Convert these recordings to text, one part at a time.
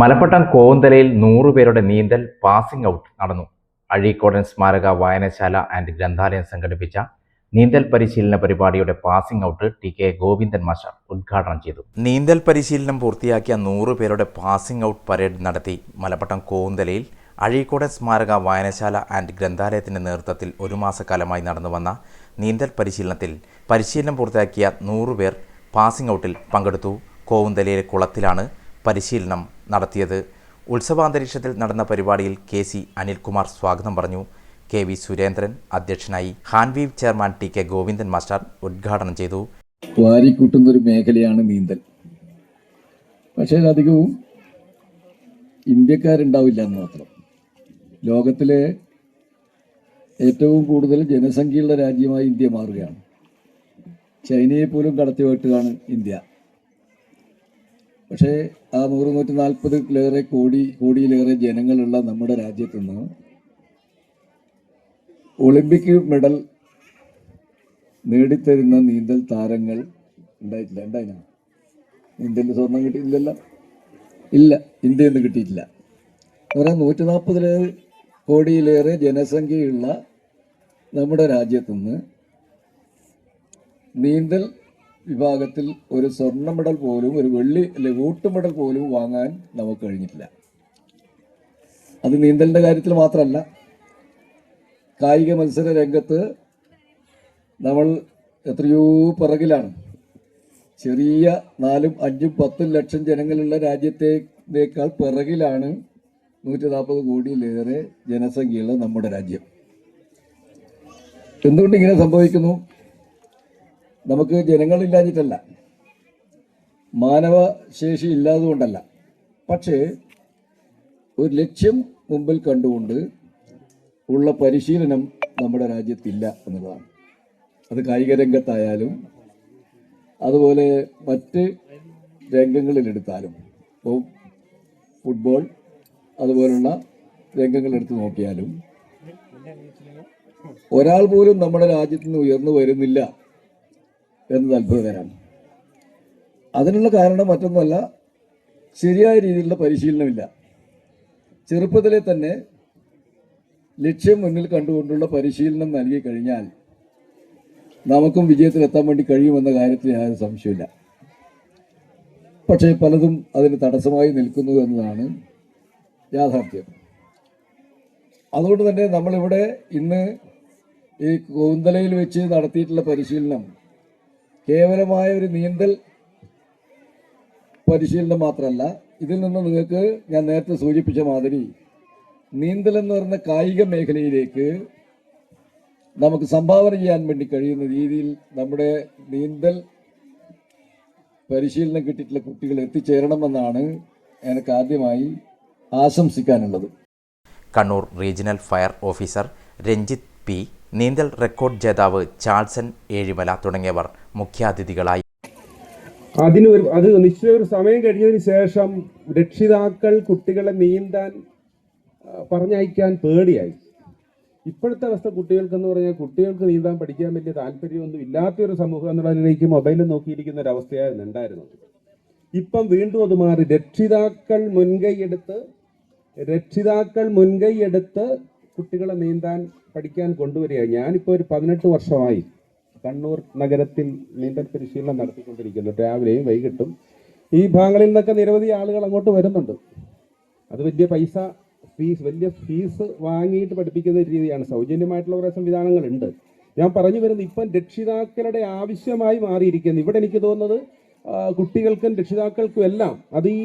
മലപ്പട്ടം കോന്തലയിൽ നൂറുപേരുടെ നീന്തൽ passing out നടന്നു. അഴീക്കോടൻ സ്മാരക വായനശാല ആൻഡ് ഗ്രന്ഥാലയം സംഘടിപ്പിച്ച നീന്തൽ പരിശീലന പരിപാടിയുടെ passing out T K Govindan മാഷ ഉദ്ഘാടനം ചെയ്തു. നീന്തൽ പരിശീലനം പൂർത്തിയാക്കിയ നൂറുപേരുടെ പാസിംഗ് ഔട്ട് പരേഡ് നടത്തി മലപ്പട്ടം കോന്തലയിൽ അഴീക്കോടൻ സ്മാരക വായനശാല ആൻഡ് ഗ്രന്ഥാലയത്തിന്റെ നേതൃത്വത്തിൽ ഒരു മാസക്കാലമായി നടന്നുവന്ന നീന്തൽ പരിശീലനത്തിൽ പരിശീലനം പൂർത്തിയാക്കിയ നൂറുപേർ പാസിംഗ് ഔട്ടിൽ പങ്കെടുത്തു. കോവന്തലയിലെ കുളത്തിലാണ് പരിശീലനം നടത്തിയത്. ഉത്സവാന്തരീക്ഷത്തിൽ നടന്ന പരിപാടിയിൽ കെ സി അനിൽകുമാർ സ്വാഗതം പറഞ്ഞു. കെ വി സുരേന്ദ്രൻ അധ്യക്ഷനായി Hanveev chairman T K Govindan master ഉദ്ഘാടനം ചെയ്തു. വാരിക്കൂട്ടുന്ന ഒരു മേഖലയാണ് നീന്തൽ. പക്ഷേ അധികവും ഇന്ത്യക്കാരുണ്ടാവില്ല എന്ന് മാത്രം. ലോകത്തിലെ ഏറ്റവും കൂടുതൽ ജനസംഖ്യയുള്ള രാജ്യമായി ഇന്ത്യ മാറുകയാണ്. ചൈനയെ പോലും കടത്തിവെട്ടുകയാണ് ഇന്ത്യ. പക്ഷേ ആ നൂറ് നൂറ്റി നാൽപ്പതിലേറെ കോടി കോടിയിലേറെ ജനങ്ങളുള്ള നമ്മുടെ രാജ്യത്തു നിന്ന് ഒളിമ്പിക് മെഡൽ നേടിത്തരുന്ന നീന്തൽ താരങ്ങൾ ഉണ്ടായിട്ടില്ല. ഉണ്ടായിന ഇന്ത്യയിൽ സ്വർണം കിട്ടിയില്ലല്ലോ ഇല്ല ഇന്ത്യയിൽ നിന്ന് കിട്ടിയിട്ടില്ല. പറയാൻ നൂറ്റി നാൽപ്പതിലേറെ കോടിയിലേറെ ജനസംഖ്യയുള്ള നമ്മുടെ രാജ്യത്തുനിന്ന് നീന്തൽ വിഭാഗത്തിൽ ഒരു സ്വർണ മെഡൽ പോലും ഒരു വെള്ളി അല്ലെ വോട്ട് മെഡൽ പോലും വാങ്ങാൻ നമുക്ക് കഴിഞ്ഞിട്ടില്ല. അത് നീന്തലിന്റെ കാര്യത്തിൽ മാത്രമല്ല കായിക മത്സര രംഗത്ത് നമ്മൾ എത്രയോ പിറകിലാണ്. ചെറിയ നാലും അഞ്ചും പത്തും ലക്ഷം ജനങ്ങളുള്ള രാജ്യത്തേക്കാൾ പിറകിലാണ് നൂറ്റി നാൽപ്പത് കോടിയിലേറെ ജനസംഖ്യയുള്ള നമ്മുടെ രാജ്യം. എന്തുകൊണ്ട് ഇങ്ങനെ സംഭവിക്കുന്നു? നമുക്ക് ജനങ്ങളില്ലാഞ്ഞിട്ടല്ല. മാനവ ശേഷി ഇല്ലാതുകൊണ്ടല്ല. പക്ഷേ ഒരു ലക്ഷ്യം മുമ്പിൽ കണ്ടുകൊണ്ട് ഉള്ള പരിശീലനം നമ്മുടെ രാജ്യത്തില്ല എന്നുള്ളതാണ്. അത് കായിക രംഗത്തായാലും അതുപോലെ മറ്റ് രംഗങ്ങളിലെടുത്താലും. ഇപ്പോൾ ഫുട്ബോൾ അതുപോലുള്ള രംഗങ്ങളെടുത്ത് നോക്കിയാലും ഒരാൾ പോലും നമ്മുടെ രാജ്യത്ത് നിന്ന് ഉയർന്നു വരുന്നില്ല. എന്നത് അത്ഭുതകരമാണ് അതിനുള്ള കാരണം മറ്റൊന്നുമല്ല ശരിയായ രീതിയിലുള്ള പരിശീലനമില്ല. ചെറുപ്പത്തിലെ തന്നെ ലക്ഷ്യം മുന്നിൽ കണ്ടുകൊണ്ടുള്ള പരിശീലനം നൽകി കഴിഞ്ഞാൽ നമുക്കും വിജയത്തിലെത്താൻ വേണ്ടി കഴിയുമെന്ന കാര്യത്തിൽ യാതൊരു സംശയമില്ല പക്ഷേ പലതും അതിന് തടസ്സമായി നിൽക്കുന്നു എന്നതാണ് യാഥാർത്ഥ്യം. അതുകൊണ്ട് തന്നെ നമ്മളിവിടെ ഇന്ന് ഈ കൂന്തലയിൽ വെച്ച് നടത്തിയിട്ടുള്ള പരിശീലനം കേവലമായ ഒരു നീന്തൽ പരിശീലനം മാത്രമല്ല ഇതിൽ നിന്ന് നിങ്ങൾക്ക് ഞാൻ നേരത്തെ സൂചിപ്പിച്ച മാതിരി നീന്തൽ എന്ന് പറയുന്ന കായിക മേഖലയിലേക്ക് നമുക്ക് സംഭാവന ചെയ്യാൻ വേണ്ടി കഴിയുന്ന രീതിയിൽ നമ്മുടെ നീന്തൽ പരിശീലനം കിട്ടിയിട്ടുള്ള കുട്ടികൾ എത്തിച്ചേരണമെന്നാണ് എനിക്ക് ആദ്യമായി ആശംസിക്കാനുള്ളത്. Kannur regional fire officer Ranjith P നീന്തൽ റെക്കോർഡ് ജേതാവ് ചാൾസൺ ഏഴിമല തുടങ്ങിയവർ മുഖ്യാതിഥികളായി. അതിന് ഒരു അത് നിശ്ചിത ഒരു സമയം കഴിഞ്ഞതിന് ശേഷം രക്ഷിതാക്കൾ കുട്ടികളെ നീന്താൻ പറഞ്ഞയക്കാൻ പേടിയായി. ഇപ്പോഴത്തെ അവസ്ഥ കുട്ടികൾക്കെന്ന് പറഞ്ഞാൽ കുട്ടികൾക്ക് നീന്താൻ പഠിക്കാൻ വലിയ താല്പര്യമൊന്നും ഇല്ലാത്തൊരു സമൂഹം എന്നുള്ളതിലേക്ക് മൊബൈലിൽ നോക്കിയിരിക്കുന്ന ഒരു അവസ്ഥയായിരുന്നു ഉണ്ടായിരുന്നത്. ഇപ്പം വീണ്ടും അത് മാറി. രക്ഷിതാക്കൾ മുൻകൈയെടുത്ത് രക്ഷിതാക്കൾ മുൻകൈയെടുത്ത് കുട്ടികളെ നീന്താൻ പഠിക്കാൻ കൊണ്ടുവരിക ഞാനിപ്പോൾ ഒരു പതിനെട്ട് വർഷമായി കണ്ണൂർ നഗരത്തിൽ നീന്തൽ പരിശീലനം നടത്തിക്കൊണ്ടിരിക്കുന്നു. രാവിലെയും വൈകിട്ടും. ഈ ഭാഗങ്ങളിൽ നിന്നൊക്കെ നിരവധി ആളുകൾ അങ്ങോട്ട് വരുന്നുണ്ട്. അത് വലിയ പൈസ ഫീസ് വലിയ ഫീസ് വാങ്ങിയിട്ട് പഠിപ്പിക്കുന്ന രീതിയാണ്. സൗജന്യമായിട്ടുള്ള കുറേ സംവിധാനങ്ങളുണ്ട്. ഞാൻ പറഞ്ഞു വരുന്നത് ഇപ്പം രക്ഷിതാക്കളുടെ ആവശ്യമായി മാറിയിരിക്കുന്നു. ഇവിടെ എനിക്ക് തോന്നുന്നത് കുട്ടികൾക്കും രക്ഷിതാക്കൾക്കും എല്ലാം അത് ഈ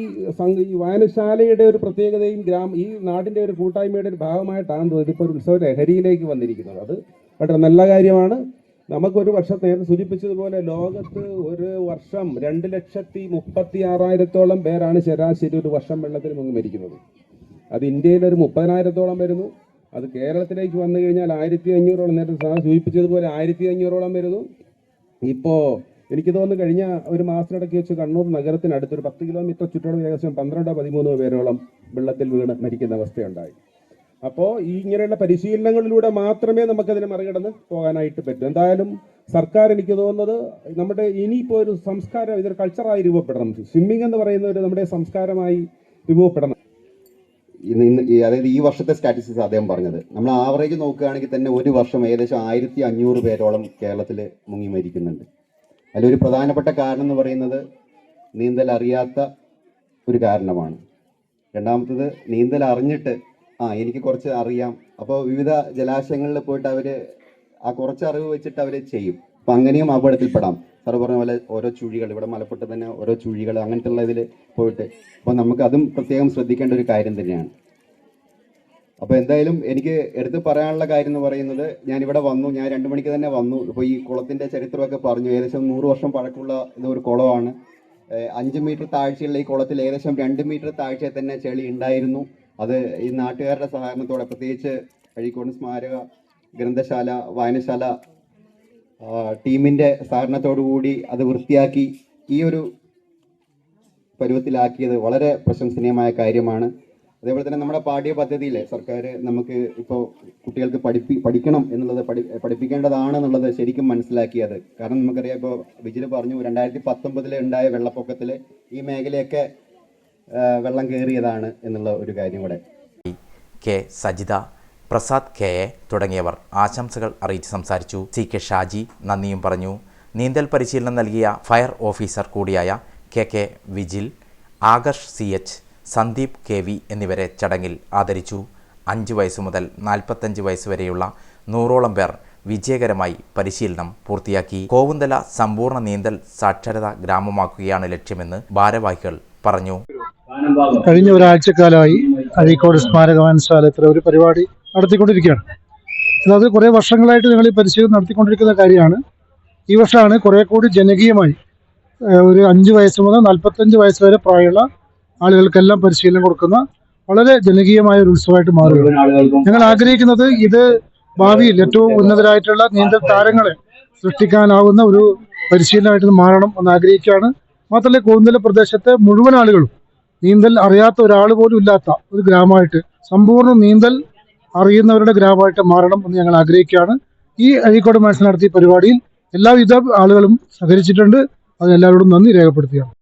ഈ വായനശാലയുടെ ഒരു പ്രത്യേകതയും ഗ്രാമ ഈ നാടിന്റെ ഒരു കൂട്ടായ്മയുടെ ഒരു ഭാഗമായിട്ടാണ് തോന്നുന്നത്. ഇതിപ്പോൾ ഒരു ഉത്സവ ലഹരിയിലേക്ക് വന്നിരിക്കുന്നത്. അത് വളരെ നല്ല കാര്യമാണ്. നമുക്കൊരു വർഷം നേരത്തെ സൂചിപ്പിച്ചതുപോലെ ലോകത്ത് ഒരു വർഷം രണ്ട് ലക്ഷത്തി മുപ്പത്തി ആറായിരത്തോളം പേരാണ് ശരാശരി ഒരു വർഷം വെള്ളത്തിൽ മുങ്ങി മരിക്കുന്നത്. അത് ഇന്ത്യയിൽ ഒരു മുപ്പതിനായിരത്തോളം വരുന്നു. അത് കേരളത്തിലേക്ക് വന്നു കഴിഞ്ഞാൽ ആയിരത്തി അഞ്ഞൂറോളം നേരത്തെ സൂചിപ്പിച്ചതുപോലെ ആയിരത്തി അഞ്ഞൂറോളം വരുന്നു. ഇപ്പോൾ എനിക്ക് തോന്നുന്നു കഴിഞ്ഞ ഒരു മാസത്തിനിടയ്ക്ക് വെച്ച് കണ്ണൂർ നഗരത്തിനടുത്ത് ഒരു പത്ത് കിലോമീറ്റർ ചുറ്റോളം ഏകദേശം പന്ത്രണ്ടോ പതിമൂന്നോ പേരോളം വെള്ളത്തിൽ വീണ് മരിക്കുന്ന അവസ്ഥയുണ്ടായി. അപ്പോൾ ഈ ഇങ്ങനെയുള്ള പരിശീലനങ്ങളിലൂടെ മാത്രമേ നമുക്കതിനെ മറികടന്ന് പോകാനായിട്ട് പറ്റൂ. എന്തായാലും സർക്കാർ എനിക്ക് തോന്നുന്നത് നമ്മുടെ ഇനിയിപ്പോൾ ഒരു സംസ്കാരം ഇതൊരു കൾച്ചറായി രൂപപ്പെടണം. സ്വിമ്മിംഗ് എന്ന് പറയുന്ന ഒരു നമ്മുടെ സംസ്കാരമായി രൂപപ്പെടണം. ഇന്ന് അതായത് ഈ വർഷത്തെ സ്റ്റാറ്റിസ്റ്റിക്സ് അദ്ദേഹം പറഞ്ഞത്. നമ്മൾ ആവറേജ് നോക്കുകയാണെങ്കിൽ തന്നെ ഒരു വർഷം ഏകദേശം ആയിരത്തി അഞ്ഞൂറ് പേരോളം കേരളത്തിൽ മുങ്ങി മരിക്കുന്നുണ്ട്. അതിലൊരു പ്രധാനപ്പെട്ട കാരണം എന്ന് പറയുന്നത് നീന്തൽ അറിയാത്ത ഒരു കാരണമാണ്. രണ്ടാമത്തത് നീന്തൽ അറിഞ്ഞിട്ട് ആ എനിക്ക് കുറച്ച് അറിയാം. അപ്പോൾ വിവിധ ജലാശയങ്ങളിൽ പോയിട്ട് അവർ ആ കുറച്ച് അറിവ് വെച്ചിട്ട് അവർ ചെയ്യും. അപ്പം അങ്ങനെയും അപകടത്തിൽപ്പെടാം സാറ് പറഞ്ഞ പോലെ ഓരോ ചുഴികൾ ഇവിടെ മലപ്പുറത്ത് തന്നെ ഓരോ ചുഴികൾ അങ്ങനത്തെ ഉള്ള ഇതിൽ പോയിട്ട്. അപ്പോൾ നമുക്ക് അതും പ്രത്യേകം ശ്രദ്ധിക്കേണ്ട ഒരു കാര്യം തന്നെയാണ്. അപ്പോൾ എന്തായാലും എനിക്ക് എടുത്ത് പറയാനുള്ള കാര്യം എന്ന് പറയുന്നത് ഞാൻ ഇവിടെ വന്നു ഞാൻ രണ്ട് മണിക്ക് തന്നെ വന്നു. ഇപ്പൊ ഈ കുളത്തിന്റെ ചരിത്രമൊക്കെ പറഞ്ഞു ഏകദേശം നൂറ് വർഷം പഴക്കമുള്ള ഇതൊരു കുളമാണ്. അഞ്ച് മീറ്റർ താഴ്ചയുള്ള ഈ കുളത്തിൽ ഏകദേശം രണ്ട് മീറ്റർ താഴ്ചയിൽ തന്നെ ചെളി ഉണ്ടായിരുന്നു. അത് ഈ നാട്ടുകാരുടെ സഹകരണത്തോടെ പ്രത്യേകിച്ച് കഴിക്കോട് സ്മാരക ഗ്രന്ഥശാല വായനശാല സഹകരണത്തോടു കൂടി അത് വൃത്തിയാക്കി ഈ ഒരു പരുവത്തിലാക്കിയത് വളരെ പ്രശംസനീയമായ കാര്യമാണ്. അതേപോലെ തന്നെ നമ്മുടെ പാഠ്യ പദ്ധതിയിൽ സർക്കാർ നമുക്ക് ഇപ്പോൾ കുട്ടികൾക്ക് പഠിപ്പി പഠിക്കണം എന്നുള്ളത് പഠി പഠിപ്പിക്കേണ്ടതാണ് എന്നുള്ളത് ശരിക്കും മനസ്സിലാക്കിയത്. കാരണം നമുക്കറിയാം ഇപ്പോൾ വിജിൽ പറഞ്ഞു രണ്ടായിരത്തി പത്തൊമ്പതിൽ ഉണ്ടായ വെള്ളപ്പൊക്കത്തിൽ ഈ മേഖലയൊക്കെ വെള്ളം കയറിയതാണ് എന്നുള്ള ഒരു കാര്യം കൂടെ. K Sajitha Prasad K A തുടങ്ങിയവർ ആശംസകൾ അറിയിച്ച് സംസാരിച്ചു. സി കെ ഷാജി നന്ദിയും പറഞ്ഞു. നീന്തൽ പരിശീലനം നൽകിയ ഫയർ ഓഫീസർ കൂടിയായ K K Vijil Akarsh C H Sandeep K V എന്നിവരെ ചടങ്ങിൽ ആദരിച്ചു. അഞ്ച് വയസ്സു മുതൽ നാൽപ്പത്തഞ്ച് വയസ്സ് വരെയുള്ള നൂറോളം പേർ വിജയകരമായി പരിശീലനം പൂർത്തിയാക്കി. കോവുന്തല സമ്പൂർണ നീന്തൽ സാക്ഷരത ഗ്രാമമാക്കുകയാണ് ലക്ഷ്യമെന്ന് ഭാരവാഹികൾ പറഞ്ഞു. കഴിഞ്ഞ ഒരാഴ്ചക്കാലമായി അഴീക്കോട് സ്മാരക വായനശാലത്തിൽ ഒരു പരിപാടി നടത്തിക്കൊണ്ടിരിക്കുകയാണ്. അതായത് കുറേ വർഷങ്ങളായിട്ട് ഞങ്ങൾ ഈ പരിശീലനം നടത്തിക്കൊണ്ടിരിക്കുന്ന കാര്യമാണ്. ഈ വർഷമാണ് കുറേ കൂടി ജനകീയമായി ഒരു അഞ്ച് വയസ്സ് മുതൽ നാൽപ്പത്തഞ്ച് വയസ്സ് വരെ പ്രായമുള്ള ആളുകൾക്കെല്ലാം പരിശീലനം കൊടുക്കുന്ന വളരെ ജനകീയമായ ഒരു ഉത്സവമായിട്ട് മാറുക ഞങ്ങൾ ആഗ്രഹിക്കുന്നത് ഇത് ഭാവിയിൽ ഏറ്റവും ഉന്നതരായിട്ടുള്ള നീന്തൽ താരങ്ങളെ സൃഷ്ടിക്കാനാവുന്ന ഒരു പരിശീലനമായിട്ട് മാറണം എന്ന് ആഗ്രഹിക്കുകയാണ്. മാത്രമല്ല കൂന്തല പ്രദേശത്തെ മുഴുവൻ ആളുകളും നീന്തൽ അറിയാത്ത ഒരാൾ പോലും ഇല്ലാത്ത ഒരു ഗ്രാമമായിട്ട് സമ്പൂർണ നീന്തൽ അറിയുന്നവരുടെ ഗ്രാമമായിട്ട് മാറണം എന്ന് ഞങ്ങൾ ആഗ്രഹിക്കുകയാണ്. ഈ അഴീക്കോട് മനസ്സിൽ നടത്തിയ പരിപാടിയിൽ എല്ലാവിധ ആളുകളും സഹകരിച്ചിട്ടുണ്ട്. അതിനെല്ലാവരോടും നന്ദി രേഖപ്പെടുത്തുകയാണ്.